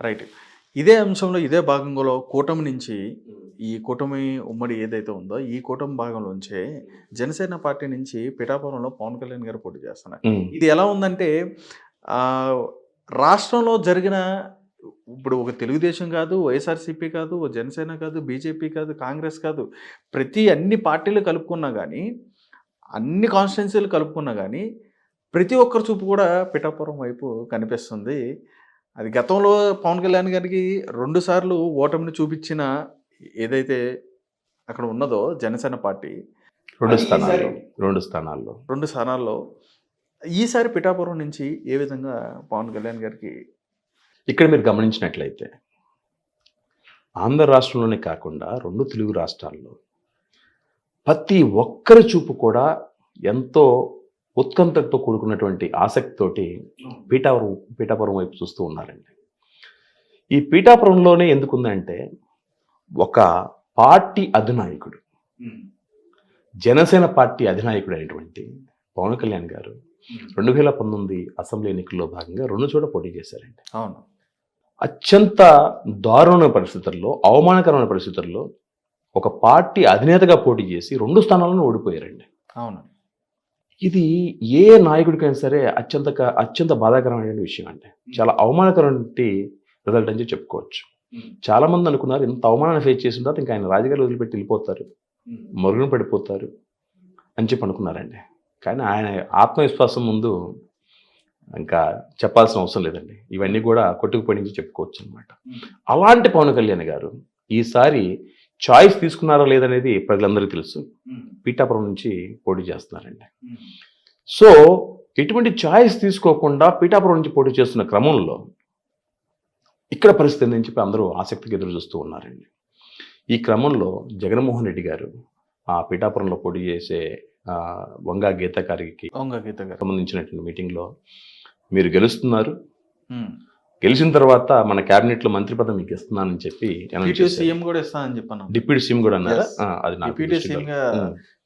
Right ఇదే అంశంలో ఇదే భాగంలో కూటమి నుంచి ఈ కూటమి ఉమ్మడి ఏదైతే ఉందో ఈ కూటమి భాగంలోంచే జనసేన పార్టీ నుంచి పిఠాపురంలో పవన్ కళ్యాణ్ గారు పోటీ చేస్తున్నారు. ఉమ్, ఇది ఎలా ఉందంటే రాష్ట్రంలో జరిగిన ఇప్పుడు ఒక తెలుగుదేశం కాదు వైఎస్ఆర్సీపీ కాదు జనసేన కాదు బీజేపీ కాదు కాంగ్రెస్ కాదు ప్రతి అన్ని పార్టీలు కలుపుకున్నా కానీ అన్ని కాన్స్టిట్యున్సీలు కలుపుకున్నా కానీ ప్రతి ఒక్కరి చూపు కూడా పిఠాపురం వైపు కనిపిస్తుంది. అది గతంలో పవన్ కళ్యాణ్ గారికి రెండు సార్లు ఓటమిని చూపించిన ఏదైతే అక్కడ ఉన్నదో జనసేన పార్టీ రెండు స్థానాల్లో రెండు స్థానాల్లో. రెండు స్థానాల్లో ఈసారి పిఠాపురం నుంచి ఏ విధంగా పవన్ కళ్యాణ్ గారికి ఇక్కడ మీరు గమనించినట్లయితే ఆంధ్ర రాష్ట్రంలోనే కాకుండా రెండు తెలుగు రాష్ట్రాల్లో ప్రతి ఒక్కరి చూపు కూడా ఎంతో ఉత్కంఠతో కూడుకున్నటువంటి ఆసక్తితోటి పీఠాపురం పీఠాపురం వైపు చూస్తూ ఉన్నారండి. ఈ పీఠాపురంలోనే ఎందుకుందంటే ఒక పార్టీ అధినాయకుడు జనసేన పార్టీ అధినాయకుడు అయినటువంటి పవన్ కళ్యాణ్ గారు రెండు వేల పంతొమ్మిది అసెంబ్లీ ఎన్నికల్లో భాగంగా రెండు చోట పోటీ చేశారండి. అవును. అత్యంత దారుణమైన పరిస్థితుల్లో అవమానకరమైన పరిస్థితుల్లో ఒక పార్టీ అధినేతగా పోటీ చేసి రెండు స్థానాలను ఓడిపోయారండి. అవును. ఇది ఏ నాయకుడికైనా సరే అత్యంత అత్యంత బాధాకరమైన విషయం అండి. చాలా అవమానకరమైన రిజల్ట్ అని చెప్పి చెప్పుకోవచ్చు. చాలా మంది అనుకున్నారు ఇంత అవమానాన్ని ఫేస్ చేసిన తర్వాత ఇంకా ఆయన రాజకీయాలు వదిలిపెట్టి వెళ్ళిపోతారు. మరుగున పడిపోతారు అని చెప్పి అనుకున్నారండి. కానీ ఆయన ఆత్మవిశ్వాసం ముందు ఇంకా చెప్పాల్సిన అవసరం లేదండి. ఇవన్నీ కూడా కొట్టుకుపోయి నుంచి చెప్పుకోవచ్చు అనమాట అలాంటి పవన్ కళ్యాణ్ గారు ఈసారి చాయిస్ తీసుకున్నారా లేదనేది ప్రజలందరికీ తెలుసు. పీఠాపురం నుంచి పోటీ చేస్తున్నారండి సో ఎటువంటి చాయిస్ తీసుకోకుండా పీఠాపురం నుంచి పోటీ చేస్తున్న క్రమంలో ఇక్కడ పరిస్థితి ఏందని చెప్పి అందరూ ఆసక్తిగా ఎదురు చూస్తూ ఉన్నారండి. ఈ క్రమంలో జగన్మోహన్ రెడ్డి గారు ఆ పీఠాపురంలో పోటీ చేసే వంగా గీత గారు. సంబంధించినటువంటి మీటింగ్లో మీరు గెలుస్తున్నారు. గెలిచిన తర్వాత మన క్యాబినెట్లో మంత్రి పదవి మీకు ఇస్తున్నానని చెప్పి. సీఎం కూడా ఇస్తానని చెప్పాను డిప్యూటీ సీఎం కూడా అన్నారా? అది డిప్యూటీ సీఎం గా.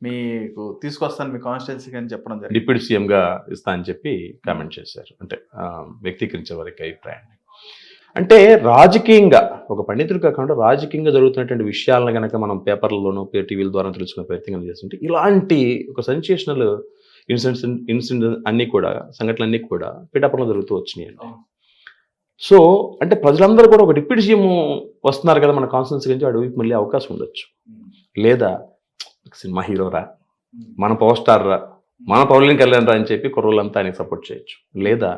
మీకు తీసుకొస్తాను మీ కాన్స్టిట్యున్సీకి అని చెప్పడం జరిగింది. డిప్యూటీ సీఎం గా ఇస్తా అని చెప్పి కామెంట్ చేశారు. అంటే వ్యక్తీకరించే వారికి అభిప్రాయాన్ని. అంటే రాజకీయంగా ఒక పండితుడు కాకుండా రాజకీయంగా జరుగుతున్నటువంటి విషయాలను కనుక మనం పేపర్లలోనూ టీవీల ద్వారా తెలుసుకునే ప్రయత్నం చేస్తుంటే ఇలాంటి ఒక సెన్సేషనల్ ఇన్సిడెంట్స్ ఇన్సిడెంట్ అన్నీ కూడా సంఘటనలు అన్నీ కూడా పిఠాపురంలో జరుగుతూ వచ్చినాయండి. సో అంటే ప్రజలందరూ కూడా ఒక డిప్యూటీ సీఎం వస్తున్నారు కదా మన కాన్స్టిట్యూన్సీ నుంచి అడవికి మళ్ళీ అవకాశం ఉండొచ్చు. లేదా సినిమా హీరోరా మన పవర్ స్టార్ రా మన పౌర్ణికి కళ్యాణ్ రా అని చెప్పి కుర్రోళ్ళంతా ఆయనకి సపోర్ట్ చేయొచ్చు. లేదా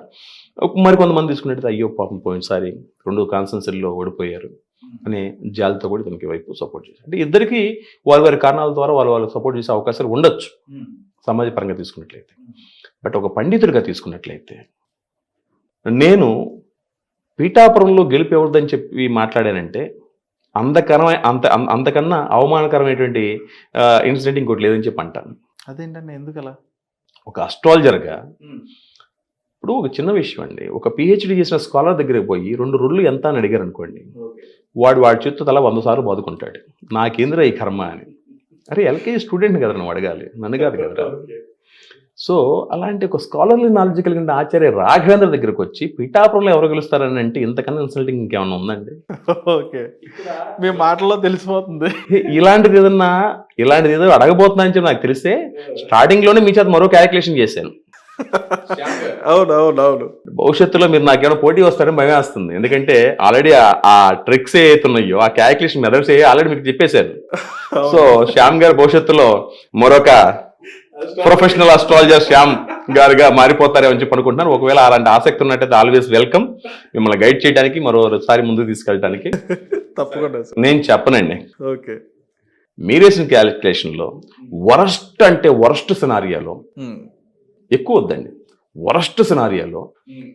మరి కొంతమంది తీసుకున్నట్టు అయ్యో పాపం పోయినసారి రెండు కాన్స్టెన్సీల్లో ఓడిపోయారు అనే జాలితో కూడా తనకి వైపు సపోర్ట్ చేశారు. అంటే ఇద్దరికి వారి వారి కారణాల ద్వారా వాళ్ళు వాళ్ళు సపోర్ట్ చేసే అవకాశాలు ఉండొచ్చు. సమాజ పరంగా తీసుకున్నట్లయితే. బట్ ఒక పండితుడిగా తీసుకున్నట్లయితే నేను పీఠాపురంలో గెలుపు ఎవరిదని చెప్పి మాట్లాడానంటే అంతకరమైన అంత అంత- అంతకన్నా అవమానకరమైనటువంటి ఇన్సిడెంట్ ఇంకోటి లేదని చెప్పి అంటాను. అదేంటండి? ఎందుకు అలా ఒక అస్ట్రాలజర్గా ఇప్పుడు ఒక చిన్న విషయం అండి. ఒక పిహెచ్డి చేసిన స్కాలర్ దగ్గరికి పోయి రెండు రొళ్ళు ఎంత అని అడిగారు అనుకోండి వాడు వాడి చేత్తో తల వంద సార్లు బాదుకుంటాడు. నాకేందిరా ఈ కర్మ అని. అరే ఎల్కేజీ స్టూడెంట్ కదా నువ్వు అడగాలి. నన్ను కాదు కదరా. సో అలాంటి ఒక స్కాలర్లీ నాలెడ్జ్ కలిగిన ఆచార్య రాఘవేంద్ర దగ్గరికి వచ్చి పీఠాపురంలో ఎవరు గెలుస్తారని అంటే ఇంతకన్నా ఇన్సల్టింగ్ ఇంకేమన్నా ఉందండి? ఓకే. మీ మాటల్లో తెలిసిపోతుంది. ఇలాంటిది ఏదన్నా ఇలాంటిది ఏదో అడగబోతున్నా అని చెప్పి నాకు తెలిస్తే స్టార్టింగ్లోనే మీ చేత మరో క్యాలిక్యులేషన్ చేశాను. అవును అవును అవును భవిష్యత్తులో మీరు నాకేమైనా పోటీ వస్తారని భయం వేస్తుంది. ఎందుకంటే ఆల్రెడీ ఆ ట్రిక్స్ ఏ ఉన్నాయో ఆ క్యాలిక్యులేషన్ మెథడ్స్ ఏ ఆల్రెడీ మీకు చెప్పేశారు సో శ్యామ్ గారు భవిష్యత్తులో మరొక ప్రొఫెషనల్ అస్ట్రాలజర్ శ్యామ్ గారుగా మారిపోతారేమో అని చెప్పి అనుకుంటున్నాను. ఒకవేళ అలాంటి ఆసక్తి ఉన్నట్టయితే ఆల్వేస్ వెల్కమ్ మిమ్మల్ని గైడ్ చేయడానికి మరోసారి ముందుకు తీసుకెళ్ళడానికి తప్పకుండా నేను చెప్పనండి. ఓకే. మీరేసిన క్యాలిక్యులేషన్లో వరస్ట్ అంటే వరస్ట్ సినారియాలో. ఎక్కువ వద్దండి. వరస్ట్ సినారియాలో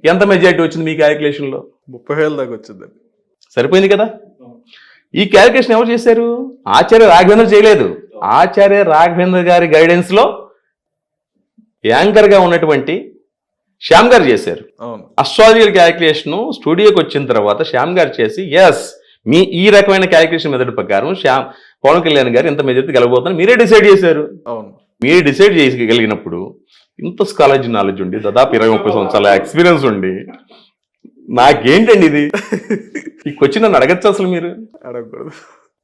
ఎంత మెజారిటీ వచ్చింది మీ క్యాలిక్యులేషన్లో ముప్పై వేల దాకా వచ్చిందండి సరిపోయింది కదా? ఈ క్యాలిక్యులేషన్ ఎవరు చేశారు? ఆచార్య రాఘవేంద్ర చేయలేదు. ఆచార్య రాఘవేంద్ర గారి గైడెన్స్ లో యాంకర్గా ఉన్నటువంటి శ్యామ్ గారు చేశారు. అస్ట్రాలజికల్ క్యాలిక్యులేషన్ స్టూడియోకి వచ్చిన తర్వాత శ్యామ్ గారు చేసి ఎస్ మీ ఈ రకమైన క్యాలిక్యులేషన్ మెథడ్ ప్రకారం శ్యామ్ పవన్ కళ్యాణ్ గారు ఎంత మెజారిటీ గెలబోతున్నారు మీరే డిసైడ్ చేశారు. అవును. మీరే డిసైడ్ చేయగలిగినప్పుడు ఇంత స్కాలజీ నాలెడ్జ్ ఉండి దాదాపు ఇరవై ముప్పై సంవత్సరాల ఎక్స్పీరియన్స్ ఉండి నాకేంటండి ఇది? ఈ క్వశ్చన్ నన్ను అడగచ్చు అసలు మీరు? అడగకూడదు.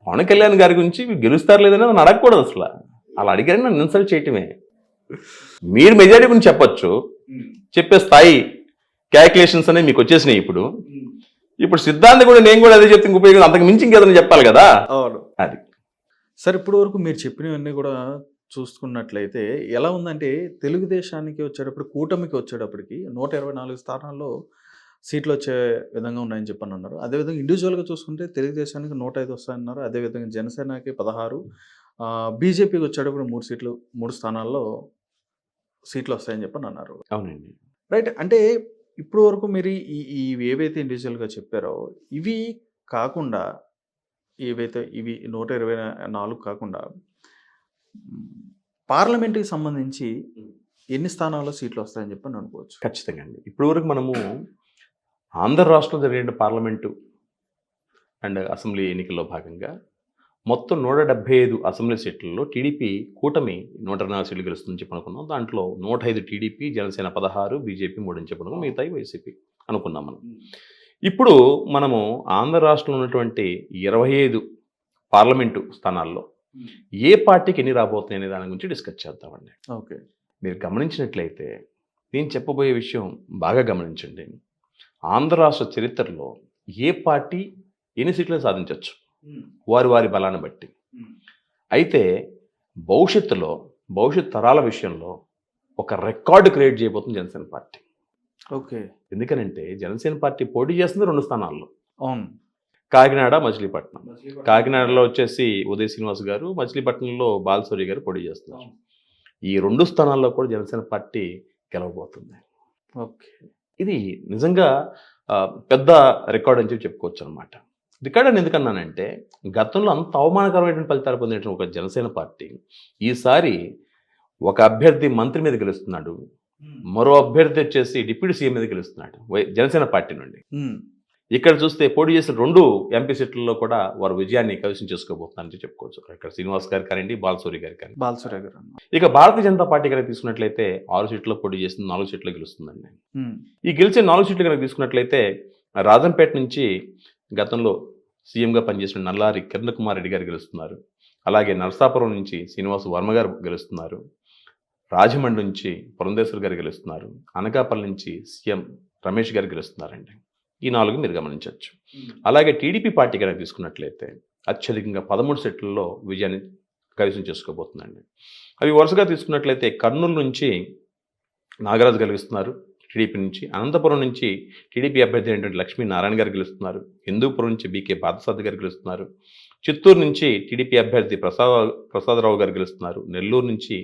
పవన్ కళ్యాణ్ గారి గురించి గెలుస్తారు లేదని నన్ను అడగకూడదు అసలు. అలా అడిగారని నన్ను ఇన్సల్ట్ చేయటమే. మీరు మెజారిటీ గురించి చెప్పొచ్చు. చెప్పే స్థాయి క్యాలిక్యులేషన్స్ అనేవి మీకు వచ్చేసినాయి ఇప్పుడు. ఇప్పుడు సిద్ధాంతం కూడా నేను కూడా అదే చెప్తే ఉపయోగం అంతకు మించి ఇంకేదైనా చెప్పాలి కదా? అవును. అది. సార్ ఇప్పటి వరకు మీరు చెప్పినవన్నీ కూడా చూసుకున్నట్లయితే ఎలా ఉందంటే తెలుగుదేశానికి వచ్చేటప్పుడు కూటమికి వచ్చేటప్పటికి నూట ఇరవై నాలుగు స్థానాల్లో సీట్లు వచ్చే విధంగా ఉన్నాయని చెప్పని అన్నారు. అదేవిధంగా ఇండివిజువల్గా చూసుకుంటే తెలుగుదేశానికి నూట ఐదు వస్తాయన్నారు అదేవిధంగా జనసేనకి పదహారు. బీజేపీకి వచ్చేటప్పుడు మూడు సీట్లు మూడు స్థానాల్లో సీట్లు వస్తాయని చెప్పని అన్నారు. అవునండి. రైట్. అంటే ఇప్పుడు వరకు మీరు ఈ ఈ ఏవైతే ఇండివిజువల్గా చెప్పారో ఇవి కాకుండా ఏవైతే ఇవి నూట ఇరవై నాలుగు కాకుండా పార్లమెంట్కి సంబంధించి ఎన్ని స్థానాల్లో సీట్లు వస్తాయని చెప్పి అనుకోవచ్చు. ఖచ్చితంగా అండి. ఇప్పుడు వరకు మనము ఆంధ్ర రాష్ట్రంలో జరిగిన పార్లమెంటు అండ్ అసెంబ్లీ ఎన్నికల్లో భాగంగా మొత్తం నూట డెబ్బై ఐదు అసెంబ్లీ సీట్లలో టీడీపీ కూటమి నూట నాలుగు సీట్లు గెలుస్తుందని చెప్పి అనుకున్నాం దాంట్లో నూట ఐదు టీడీపీ జనసేన పదహారు బీజేపీ మూడు అని చెప్పి అనుకున్నాం మిగతాయి వైసీపీ అనుకున్నాం మనం. ఇప్పుడు మనము ఆంధ్ర రాష్ట్రంలో ఉన్నటువంటి ఇరవై ఐదు పార్లమెంటు స్థానాల్లో ఏ పార్టీకి ఎన్ని రాబోతున్నాయి అనే దాని గురించి డిస్కస్ చేద్దామండి ఓకే. మీరు గమనించినట్లయితే నేను చెప్పబోయే విషయం బాగా గమనించండి. ఆంధ్ర రాష్ట్ర చరిత్రలో ఏ పార్టీ ఎన్ని సీట్లు సాధించవచ్చు వారి వారి బలాన్ని బట్టి. అయితే భవిష్యత్తులో భవిష్యత్ తరాల విషయంలో ఒక రికార్డు క్రియేట్ చేయబోతుంది జనసేన పార్టీ. ఓకే. ఎందుకనంటే జనసేన పార్టీ పోటీ చేస్తుంది రెండు స్థానాల్లో. అవును. కాకినాడ మచిలీపట్నం. కాకినాడలో వచ్చేసి ఉదయ్ శ్రీనివాస్ గారు మచిలీపట్నంలో బాలసూరి గారు పోటీ చేస్తున్నారు. ఈ రెండు స్థానాల్లో కూడా జనసేన పార్టీ గెలవబోతుంది. ఓకే. ఇది నిజంగా పెద్ద రికార్డ్ అని చెప్పి చెప్పుకోవచ్చు అనమాట రికార్డ్ ఎందుకన్నానంటే గతంలో అంత అవమానకరమైనటువంటి ఫలితాలు పొందిన ఒక జనసేన పార్టీ ఈసారి ఒక అభ్యర్థి మంత్రి మీద గెలుస్తున్నాడు. మరో అభ్యర్థి వచ్చేసి డిప్యూటీ సీఎం మీద గెలుస్తున్నాడు. జనసేన పార్టీ నుండి. ఇక్కడ చూస్తే పోటీ చేసిన రెండు ఎంపీ సీట్లలో కూడా వారు విజయాన్ని కైవసం చేసుకోబోతున్నారని చెప్పుకోవచ్చు. ఇక్కడ శ్రీనివాస్ గారు కానివ్వండి బాలసూరి గారు కానీ బాలసురే గారు ఇక భారతీయ జనతా పార్టీ కనుక తీసుకున్నట్లయితే ఆరు సీట్లలో పోటీ చేస్తుంది నాలుగు సీట్లు గెలుస్తుందండి. ఈ గెలిచే నాలుగు సీట్లు కనుక తీసుకున్నట్లయితే రాజంపేట నుంచి గతంలో సీఎంగా పనిచేసిన నల్లారి కిరణ్ కుమార్ రెడ్డి గారు గెలుస్తున్నారు. అలాగే నరసాపురం నుంచి శ్రీనివాస్ వర్మ గారు గెలుస్తున్నారు. రాజమండ్రి నుంచి పురంధేశ్వర్ గారు గెలుస్తున్నారు. అనకాపల్లి నుంచి సీఎం రమేష్ గారు గెలుస్తున్నారండి. ఈ నాలుగు మీరు గమనించవచ్చు. అలాగే టీడీపీ పార్టీ కనుక తీసుకున్నట్లయితే అత్యధికంగా పదమూడు సెట్లలో విజయాన్ని కైవసం చేసుకోబోతుందండి. అవి వరుసగా తీసుకున్నట్లయితే కర్నూలు నుంచి నాగరాజు గెలుస్తున్నారు టీడీపీ నుంచి అనంతపురం నుంచి టీడీపీ అభ్యర్థి అయినటువంటి లక్ష్మీ నారాయణ గారు గెలుస్తున్నారు హిందూపురం నుంచి బీకే పాదసాద్ గారు గెలుస్తున్నారు చిత్తూరు నుంచి టీడీపీ అభ్యర్థి ప్రసాద ప్రసాదరావు గారు గెలుస్తున్నారు నెల్లూరు నుంచి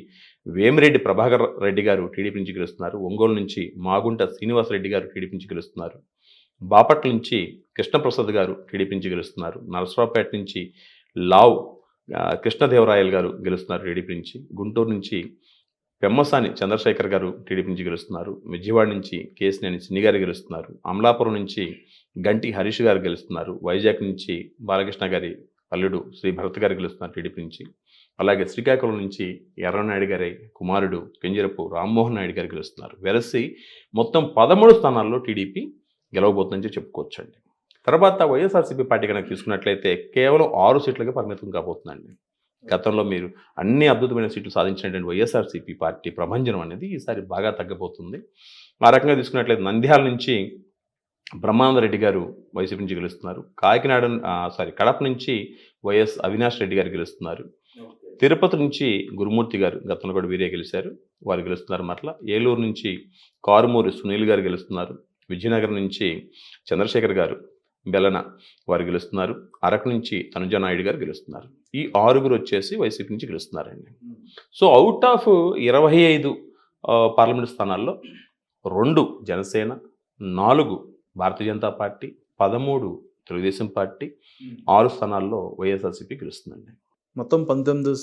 వేమిరెడ్డి ప్రభాకర్ రెడ్డి గారు టీడీపీ నుంచి గెలుస్తున్నారు ఒంగోలు నుంచి మాగుంట శ్రీనివాసరెడ్డి గారు టీడీపీ నుంచి గెలుస్తున్నారు బాపట్ల నుంచి కృష్ణప్రసాద్ గారు టీడీపీ నుంచి గెలుస్తున్నారు నరసరావుపేట నుంచి లావ్ కృష్ణదేవరాయలు గారు గెలుస్తున్నారు టీడీపీ నుంచి గుంటూరు నుంచి పెమ్మసాని చంద్రశేఖర్ గారు టీడీపీ నుంచి గెలుస్తున్నారు. విజయవాడ నుంచి కేసినేని చిన్ని గారు గెలుస్తున్నారు. అమలాపురం నుంచి గంటి హరీష్ గారు గెలుస్తున్నారు. వైజాగ్ నుంచి బాలకృష్ణ గారి అల్లుడు శ్రీ భరత్ గారు గెలుస్తున్నారు టీడీపీ నుంచి. అలాగే శ్రీకాకుళం నుంచి ఎర్రనాయుడు గారి కుమారుడు కెంజరపు రామ్మోహన్ నాయుడు గారు గెలుస్తున్నారు. వెరసి మొత్తం పదమూడు స్థానాల్లో టీడీపీ గెలవబోతుందని చెప్పుకోవచ్చండి తర్వాత వైఎస్ఆర్సీపీ పార్టీ కనుక తీసుకున్నట్లయితే కేవలం ఆరు సీట్లుగా పరిమితం కాబోతుందండి. గతంలో మీరు అన్ని అద్భుతమైన సీట్లు సాధించినటువంటి వైఎస్ఆర్సీపీ పార్టీ ప్రభంజనం అనేది ఈసారి బాగా తగ్గబోతుంది ఆ రకంగా తీసుకున్నట్లయితే నంద్యాల నుంచి బ్రహ్మానంద రెడ్డి గారు వైసీపీ నుంచి గెలుస్తున్నారు. కాకినాడ సారీ కడప నుంచి వైఎస్ అవినాష్ రెడ్డి గారు గెలుస్తున్నారు. తిరుపతి నుంచి గురుమూర్తి గారు గతంలో కూడా వీరే గెలిచారు. వారు గెలుస్తున్నారు మరలా. ఏలూరు నుంచి కారుమూరి సునీల్ గారు గెలుస్తున్నారు. విజయనగరం నుంచి చంద్రశేఖర్ గారు బెలన వారు గెలుస్తున్నారు. అరకు నుంచి తనుజా నాయుడు గారు గెలుస్తున్నారు. ఈ ఆరుగురు వచ్చేసి వైసీపీ నుంచి గెలుస్తున్నారండి. సో అవుట్ ఆఫ్ ఇరవై ఐదు పార్లమెంట్ స్థానాల్లో రెండు జనసేన నాలుగు భారతీయ జనతా పార్టీ పదమూడు తెలుగుదేశం పార్టీ ఆరు స్థానాల్లో వైఎస్ఆర్సీపీ గెలుస్తుందండి. మొత్తం పంతొమ్మిది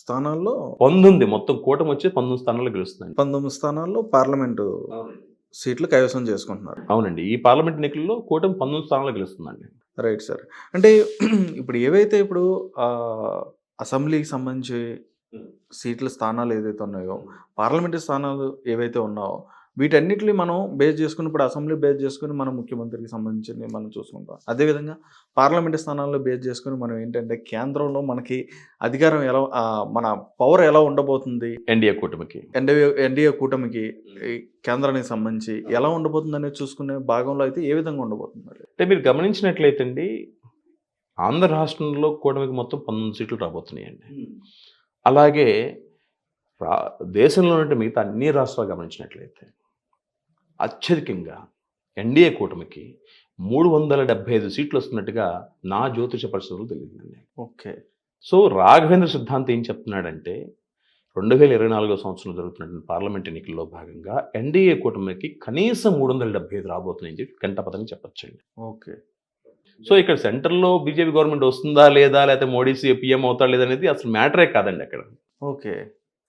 స్థానాల్లో పంతొమ్మిది మొత్తం కూటమి వచ్చి పంతొమ్మిది స్థానాల్లో గెలుస్తుందండి. పంతొమ్మిది స్థానాల్లో పార్లమెంటు సీట్లు కైవసం చేసుకుంటున్నారు. అవునండి. ఈ పార్లమెంట్ ఎన్నికల్లో కూటమి పంతొమ్మిది స్థానాల్లో గెలుస్తుందండి. Right sir. అంటే ఇప్పుడు ఏవైతే ఇప్పుడు అసెంబ్లీకి సంబంధించి సీట్ల స్థానాలు ఏదైతే ఉన్నాయో పార్లమెంటు స్థానాలు ఏవైతే ఉన్నాయో వీటన్నిటిని మనం బేస్ చేసుకుని ఇప్పుడు అసెంబ్లీ బేస్ చేసుకుని మనం ముఖ్యమంత్రికి సంబంధించింది మనం చూసుకుంటాం. అదేవిధంగా పార్లమెంట్ స్థానాల్లో బేస్ చేసుకుని మనం ఏంటంటే కేంద్రంలో మనకి అధికారం ఎలా మన పవర్ ఎలా ఉండబోతుంది? ఎన్డీఏ కూటమికి. ఎన్డీఏ ఎన్డీఏ కూటమికి కేంద్రానికి సంబంధించి ఎలా ఉండబోతుంది అనేది చూసుకునే భాగంలో అయితే ఏ విధంగా ఉండబోతుంది మరి? అంటే మీరు గమనించినట్లయితే అండి ఆంధ్ర రాష్ట్రంలో కూటమికి మొత్తం పంతొమ్మిది సీట్లు రాబోతున్నాయండి. అలాగే రా దేశంలో ఉంటే మిగతా అన్ని రాష్ట్రాలు గమనించినట్లయితే అత్యధికంగా ఎన్డీఏ కూటమికి మూడు వందల డెబ్బై ఐదు సీట్లు వస్తున్నట్టుగా నా జ్యోతిష పరిస్థితులు తెలియదండి ఓకే. సో రాఘవేంద్ర సిద్ధాంత్ ఏం చెప్తున్నాడంటే రెండు వేల ఇరవై నాలుగో సంవత్సరం జరుగుతున్నటువంటి పార్లమెంట్ ఎన్నికల్లో భాగంగా ఎన్డీఏ కూటమికి కనీసం మూడు వందల డెబ్బై ఐదు రాబోతున్నాయని చెప్పి గంటపదంగా చెప్పొచ్చండి. ఓకే. సో ఇక్కడ సెంటర్లో బీజేపీ గవర్నమెంట్ వస్తుందా లేదా లేకపోతే మోడీ పీఎం అవుతాడా లేదా అనేది అసలు మ్యాటరే కాదండి అక్కడ. ఓకే.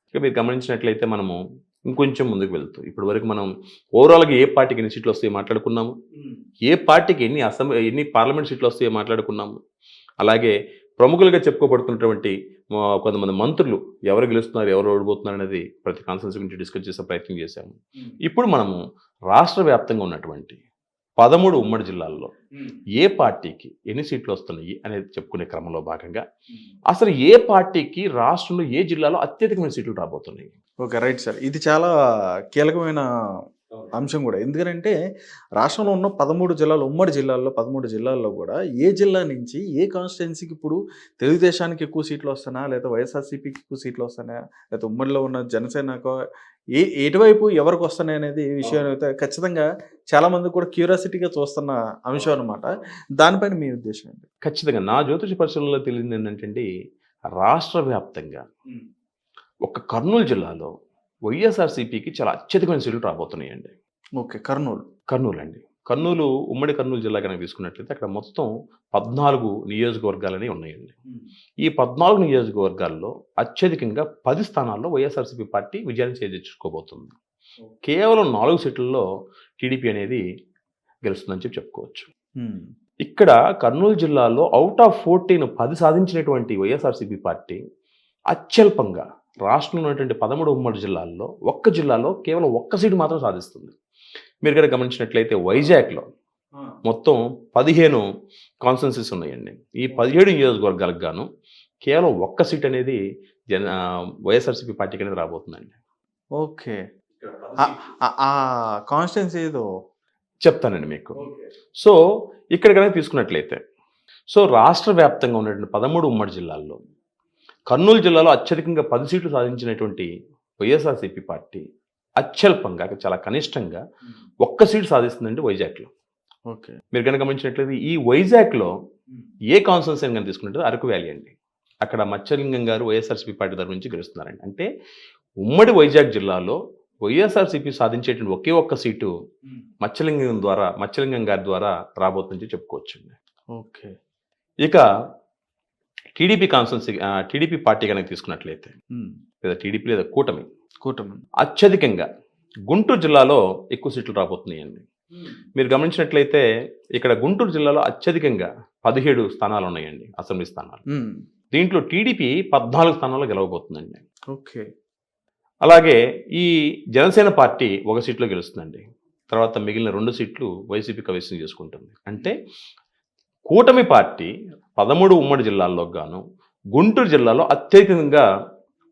ఇక మీరు గమనించినట్లయితే మనము ఇంకొంచెం ముందుకు వెళ్తూ. ఇప్పటి వరకు మనం ఓవరాల్గా ఏ పార్టీకి ఎన్ని సీట్లు వస్తాయో మాట్లాడుకున్నాము. ఏ పార్టీకి ఎన్ని అసెంబ్లీ ఎన్ని పార్లమెంట్ సీట్లు వస్తాయో మాట్లాడుకున్నాము. అలాగే ప్రముఖులుగా చెప్పుకోబడుతున్నటువంటి కొంతమంది మంత్రులు ఎవరు గెలుస్తున్నారు ఎవరు ఓడిపోతున్నారు అనేది ప్రతి కాన్ఫరెన్స్ గురించి డిస్కస్ చేసే ప్రయత్నం చేశాము. ఇప్పుడు మనము రాష్ట్ర వ్యాప్తంగా ఉన్నటువంటి పదమూడు ఉమ్మడి జిల్లాల్లో ఏ పార్టీకి ఎన్ని సీట్లు వస్తున్నాయి అనేది చెప్పుకునే క్రమంలో భాగంగా అసలు ఏ పార్టీకి రాష్ట్రంలో ఏ జిల్లాలో అత్యధికమైన సీట్లు రాబోతున్నాయి? Okay right sir. ఇది చాలా కీలకమైన అంశం కూడా. ఎందుకంటే రాష్ట్రంలో ఉన్న పదమూడు జిల్లాలు ఉమ్మడి జిల్లాల్లో పదమూడు జిల్లాల్లో కూడా ఏ జిల్లా నుంచి ఏ కాన్స్టిట్యున్సీకి ఇప్పుడు తెలుగుదేశానికి ఎక్కువ సీట్లు వస్తానా లేదా వైఎస్ఆర్సీపీకి ఎక్కువ సీట్లు వస్తానా లేదా ఉమ్మడిలో ఉన్న జనసేనకో ఏ ఎటువైపు ఎవరికి వస్తున్నాయి అనేది ఈ విషయం అయితే ఖచ్చితంగా చాలా మంది కూడా క్యూరియాసిటీగా చూస్తున్న అంశం అనమాట దానిపైన మీ ఉద్దేశం ఏంటి? ఖచ్చితంగా. నా జ్యోతిష పరిశీలనలో తెలియదు ఏంటంటే రాష్ట్ర వ్యాప్తంగా ఒక కర్నూలు జిల్లాలో వైఎస్ఆర్సీపీకి చాలా అత్యధికమైన సీట్లు రాబోతున్నాయండి. ఓకే కర్నూలు. కర్నూలు అండి కర్నూలు ఉమ్మడి కర్నూలు జిల్లా కనుక తీసుకున్నట్లయితే అక్కడ మొత్తం పద్నాలుగు నియోజకవర్గాలని ఉన్నాయండి. ఈ పద్నాలుగు నియోజకవర్గాల్లో అత్యధికంగా పది స్థానాల్లో వైఎస్ఆర్సీపీ పార్టీ విజయాన్ని చేజించుకోబోతుంది కేవలం నాలుగు సీట్లలో టీడీపీ అనేది గెలుస్తుందని చెప్పి చెప్పుకోవచ్చు. ఉమ్. ఇక్కడ కర్నూలు జిల్లాలో అవుట్ ఆఫ్ ఫోర్టీన్ పది సాధించినటువంటి వైఎస్ఆర్సీపీ పార్టీ అత్యల్పంగా రాష్ట్రంలో ఉన్నటువంటి పదమూడు ఉమ్మడి జిల్లాల్లో ఒక్క జిల్లాలో కేవలం ఒక్క సీటు మాత్రం సాధిస్తుంది. మీరు కనుక గమనించినట్లయితే వైజాగ్లో మొత్తం పదిహేను కాన్స్టెన్సీస్ ఉన్నాయండి. ఈ పదిహేడు నియోజకవర్గాలకు గాను కేవలం ఒక్క సీట్ అనేది జన వైఎస్ఆర్సీపీ పార్టీకి అనేది రాబోతుందండి. ఓకే. ఆ కాన్స్టిట్యున్సీ ఏదో? చెప్తానండి మీకు. సో ఇక్కడ కనుక తీసుకున్నట్లయితే సో రాష్ట్ర వ్యాప్తంగా ఉన్నటువంటి పదమూడు ఉమ్మడి జిల్లాల్లో కర్నూలు జిల్లాలో అత్యధికంగా పది సీట్లు సాధించినటువంటి వైఎస్ఆర్సీపీ పార్టీ అత్యల్పంగా చాలా కనిష్టంగా ఒక్క సీటు సాధిస్తుందండి వైజాగ్లో. ఓకే. మీరు కనుక గమనించినట్లయితే ఈ వైజాగ్లో ఏ కాన్సన్స్ కనుక తీసుకున్నట్టు అరకు వ్యాలీ అండి. అక్కడ మత్స్యలింగం గారు వైఎస్ఆర్సీపీ పార్టీ తరఫు నుంచి గెలుస్తున్నారండి. అంటే ఉమ్మడి వైజాగ్ జిల్లాలో వైఎస్ఆర్సీపీ సాధించేటువంటి ఒకే ఒక్క సీటు మత్స్యలింగం ద్వారా మత్స్యలింగం గారి ద్వారా రాబోతుందని చెప్పుకోవచ్చండి. ఓకే. ఇక టీడీపీ కాన్స్టెన్సీ టీడీపీ పార్టీ కనుక తీసుకున్నట్లయితే. లేదా టీడీపీ లేదా కూటమి కూటమి. అత్యధికంగా గుంటూరు జిల్లాలో ఎక్కువ సీట్లు రాబోతున్నాయండి. మీరు గమనించినట్లయితే ఇక్కడ గుంటూరు జిల్లాలో అత్యధికంగా పదిహేడు స్థానాలు ఉన్నాయండి అసెంబ్లీ స్థానాలు. దీంట్లో టీడీపీ పద్నాలుగు స్థానాల్లో గెలవబోతుందండి. ఓకే. అలాగే ఈ జనసేన పార్టీ ఒక సీట్లో గెలుస్తుందండి. తర్వాత మిగిలిన రెండు సీట్లు వైసీపీ కవిసం చేసుకుంటుంది. అంటే కూటమి పార్టీ పదమూడు ఉమ్మడి జిల్లాల్లో గాను గుంటూరు జిల్లాలో అత్యధికంగా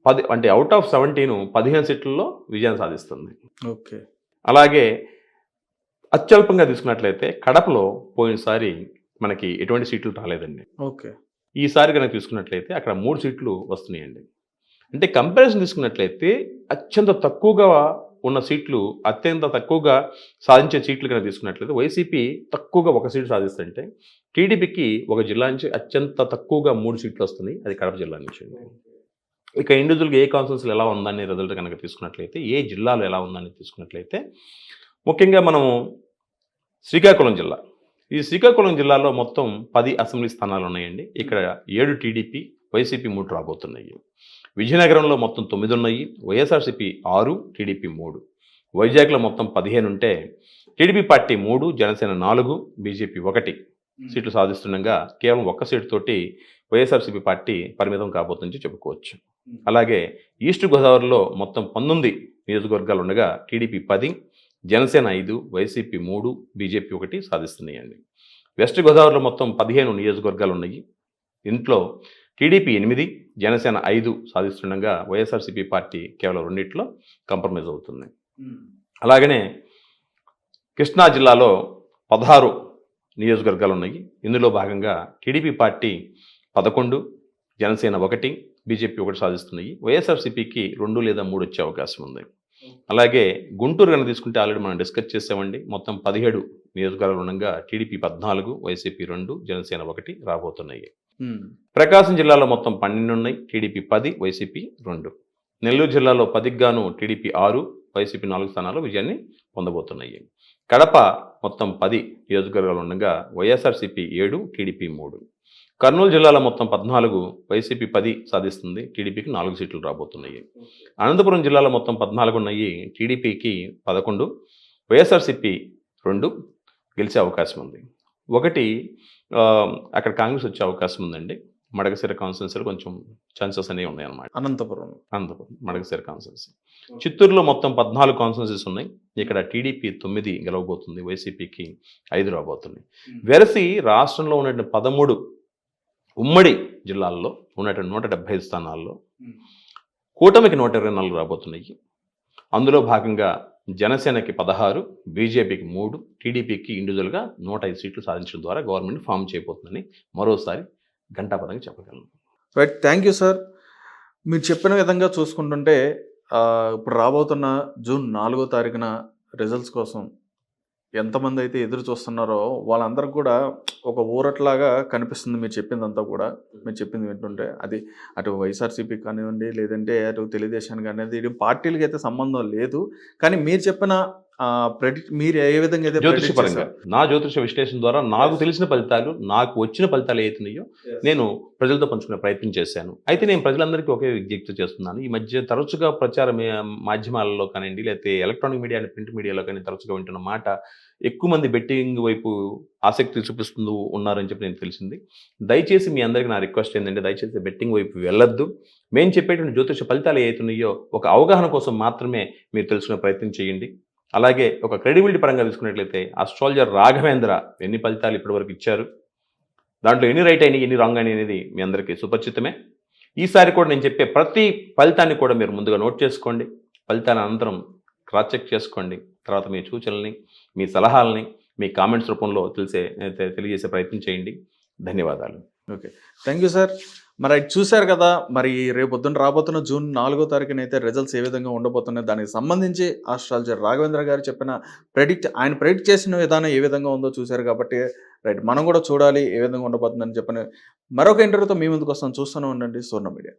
పది అంటే అవుట్ ఆఫ్ సెవెంటీన్ పదిహేను సీట్లలో విజయం సాధిస్తుంది. ఓకే. అలాగే అత్యల్పంగా తీసుకున్నట్లయితే కడపలో పోయినసారి మనకి ఎటువంటి సీట్లు రాలేదండి. ఓకే. ఈసారి కనుక తీసుకున్నట్లయితే అక్కడ మూడు సీట్లు వస్తున్నాయండి. అంటే కంపారిజన్ తీసుకున్నట్లయితే అత్యంత తక్కువగా ఉన్న సీట్లు అత్యంత తక్కువగా సాధించే సీట్లు కనుక తీసుకున్నట్లయితే వైసీపీ తక్కువగా ఒక సీటు సాధిస్తుంటే టీడీపీకి ఒక జిల్లా నుంచి అత్యంత తక్కువగా మూడు సీట్లు వస్తున్నాయి. అది కడప జిల్లా నుంచి. ఇక ఇండివిజువల్గా ఏ కాన్సెన్స్లు ఎలా ఉందని రిజల్ట్ కనుక తీసుకున్నట్లయితే ఏ జిల్లాలో ఎలా ఉందని తీసుకున్నట్లయితే ముఖ్యంగా మనము శ్రీకాకుళం జిల్లా. ఈ శ్రీకాకుళం జిల్లాలో మొత్తం పది అసెంబ్లీ స్థానాలు ఉన్నాయండి. ఇక్కడ ఏడు టీడీపీ వైసీపీ మూడు రాబోతున్నాయి. విజయనగరంలో మొత్తం తొమ్మిది ఉన్నాయి. వైఎస్ఆర్సీపీ ఆరు టీడీపీ మూడు. వైజాగ్లో మొత్తం పదిహేను ఉంటే టీడీపీ పార్టీ మూడు జనసేన నాలుగు బీజేపీ ఒకటి. సీట్లు సాధిస్తుండగా కేవలం ఒక్క సీటు తోటి వైఎస్ఆర్సీపీ పార్టీ పరిమితం కాబోతుందని చెప్పుకోవచ్చు. అలాగే ఈస్ట్ గోదావరిలో మొత్తం పంతొమ్మిది నియోజకవర్గాలు ఉండగా టీడీపీ పది జనసేన ఐదు వైసీపీ మూడు బీజేపీ ఒకటి సాధిస్తున్నాయండి. వెస్ట్ గోదావరిలో మొత్తం పదిహేను నియోజకవర్గాలు ఉన్నాయి. ఇంట్లో టీడీపీ ఎనిమిది జనసేన ఐదు సాధిస్తుండగా వైఎస్ఆర్సీపీ పార్టీ కేవలం రెండిట్లో కాంప్రమైజ్ అవుతుంది అలాగనే కృష్ణా జిల్లాలో పదహారు నియోజకవర్గాలు ఉన్నాయి ఇందులో భాగంగా టీడీపీ పార్టీ పదకొండు జనసేన ఒకటి బీజేపీ ఒకటి సాధిస్తున్నాయి. వైఎస్ఆర్సీపీకి రెండు లేదా మూడు వచ్చే అవకాశం ఉంది. అలాగే గుంటూరు కనుక తీసుకుంటే ఆల్రెడీ మనం డిస్కస్ చేసామండి. మొత్తం పదిహేడు నియోజకవర్గాలు ఉండగా టీడీపీ పద్నాలుగు వైసీపీ రెండు జనసేన ఒకటి రాబోతున్నాయి. ప్రకాశం జిల్లాలో మొత్తం పన్నెండు ఉన్నాయి. టీడీపీ పది వైసీపీ రెండు. నెల్లూరు జిల్లాలో పదికి గాను టీడీపీ ఆరు వైసీపీ నాలుగు స్థానాలు విజయాన్ని పొందబోతున్నాయి. కడప మొత్తం పది నియోజకవర్గాలు ఉండగా వైఎస్ఆర్సీపీ ఏడు టీడీపీ మూడు. కర్నూలు జిల్లాలో మొత్తం పద్నాలుగు వైసీపీ పది సాధిస్తుంది టీడీపీకి నాలుగు సీట్లు రాబోతున్నాయి. అనంతపురం జిల్లాలో మొత్తం పద్నాలుగు ఉన్నాయి టీడీపీకి పదకొండు వైఎస్ఆర్సీపీ రెండు గెలిచే అవకాశం ఉంది. ఒకటి అక్కడ కాంగ్రెస్ వచ్చే అవకాశం ఉందండి. మడగసిర కాన్స్టిట్యున్సీలో కొంచెం ఛాన్సెస్ అనేవి ఉన్నాయి అన్నమాట అనంతపురం. అనంతపురం మడగసిర కాన్స్టిట్యున్సీ. చిత్తూరులో మొత్తం పద్నాలుగు కాన్స్టిట్యున్సీస్ ఉన్నాయి. ఇక్కడ టీడీపీ తొమ్మిది గెలవబోతుంది వైసీపీకి ఐదు రాబోతుంది వెరసి రాష్ట్రంలో ఉన్నటువంటి పదమూడు ఉమ్మడి జిల్లాల్లో ఉన్నటువంటి నూట డెబ్బై ఐదు స్థానాల్లో కూటమికి నూట ఇరవై నాలుగు రాబోతున్నాయి. అందులో భాగంగా జనసేనకి పదహారు బీజేపీకి మూడు టీడీపీకి ఇండివిజువల్గా నూట ఐదు సీట్లు సాధించడం ద్వారా గవర్నమెంట్ ఫామ్ చేయబోతుందని మరోసారి ఘంటాపదంగా చెప్పగలను. Right thank you sir. మీరు చెప్పిన విధంగా చూసుకుంటుంటే ఇప్పుడు రాబోతున్న జూన్ నాలుగో తారీఖున రిజల్ట్స్ కోసం ఎంతమంది అయితే ఎదురు చూస్తున్నారో వాళ్ళందరికీ కూడా ఒక ఊరట్లాగా కనిపిస్తుంది మీరు చెప్పిందంతా కూడా. మీరు చెప్పింది వింటుంటే అది అటు వైఎస్ఆర్సీపీ కానివ్వండి లేదంటే అటు తెలుగుదేశానికి అనేది పార్టీలకి అయితే సంబంధం లేదు. కానీ మీరు చెప్పిన ప్రెడిక్ట్ మీరు ఏ విధంగా అయితే జ్యోతిష predict పరంగా చేశారో, నా జ్యోతిష విశ్లేషణ ద్వారా నాకు తెలిసిన ఫలితాలు నాకు వచ్చిన ఫలితాలు ఏతున్నాయో నేను ప్రజలతో పంచుకునే ప్రయత్నం చేశాను. అయితే నేను ప్రజలందరికీ ఒకే విజ్ఞప్తి చేస్తున్నాను. ఈ మధ్య తరచుగా ప్రచార మాధ్యమాలలో కానివ్వండి లేకపోతే ఎలక్ట్రానిక్ మీడియా అండ్ ప్రింట్ మీడియాలో కానీ తరచుగా వింటున్న మాట ఎక్కువ మంది బెట్టింగ్ వైపు ఆసక్తి చూపిస్తూ ఉన్నారని చెప్పి నేను తెలిసింది. దయచేసి మీ అందరికీ నా రిక్వెస్ట్ ఏంటంటే దయచేసి బెట్టింగ్ వైపు వెళ్ళొద్దు. మేము చెప్పేటువంటి జ్యోతిష ఫలితాలు ఏతున్నాయో ఒక అవగాహన కోసం మాత్రమే మీరు తెలుసుకునే ప్రయత్నం చేయండి. అలాగే ఒక క్రెడిబిలిటీ పరంగా తీసుకున్నట్లయితే అస్ట్రాలజర్ రాఘవేంద్ర ఎన్ని ఫలితాలు ఇప్పటివరకు ఇచ్చారు? దాంట్లో ఎన్ని రైట్ అయినాయి ఎన్ని రాంగ్ అయినాయి అనేది మీ అందరికీ సుపరిచితమే. ఈసారి కూడా నేను చెప్పే ప్రతి ఫలితాన్ని కూడా మీరు ముందుగా నోట్ చేసుకోండి. ఫలితాన్ని అనంతరం క్రాస్ చెక్ చేసుకోండి. తర్వాత మీ సూచనల్ని మీ సలహాలని మీ కామెంట్స్ రూపంలో తెలిసే తెలియజేసే ప్రయత్నం చేయండి. ధన్యవాదాలు. ఓకే థ్యాంక్ యూ సార్ మరి అది చూశారు కదా మరి రేపు పొద్దున్న రాబోతున్న జూన్ నాలుగో తారీఖున అయితే రిజల్ట్స్ ఏ విధంగా ఉండబోతున్నాయి దానికి సంబంధించి ఆస్ట్రాలజర్ రాఘవేంద్ర గారు చెప్పిన ప్రెడిక్ట్ ఆయన ప్రెడిక్ట్ చేసిన విధానం ఏ విధంగా ఉందో చూశారు కాబట్టి రైట్ మనం కూడా చూడాలి ఏ విధంగా ఉండబోతుందని చెప్పని మరొక ఇంటర్వ్యూతో మీ ముందుకు వస్తాం చూస్తూనే ఉండండి సూర్ణ మీడియా